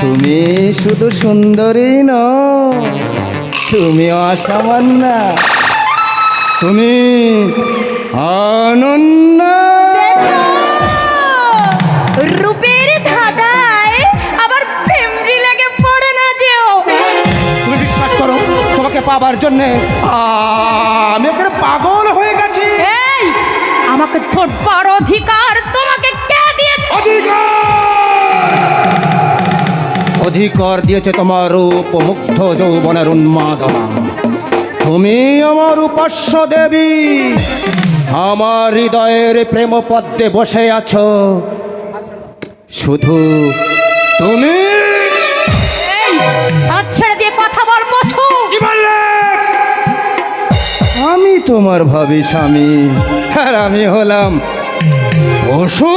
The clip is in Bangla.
তুমি শুধু সুন্দরী ন তুমি অসামান্য তুমি অনন্য। রূপের ধাঁধায় আবার ফেমরি লেগে পড়ে না যেও। তুমি বিশ্বাস করো তোমাকে পাবার জন্যে আমি পাগল হয়ে গেছি। এই আমাকে ধরবার অধিকার তোমাকে অধিকার দিয়েছে তোমার রূপ মুগ্ধ যৌবনের উন্মাদনা। তুমি আমার উপাস্য দেবী। আমার হৃদয়ের প্রেম পদ্মে বসে আছো। শুধু তুমি। এই ছেড়ে দিয়ে কথা বল পশু আমি তোমার ভাবি স্বামী আর আমি হলাম পশু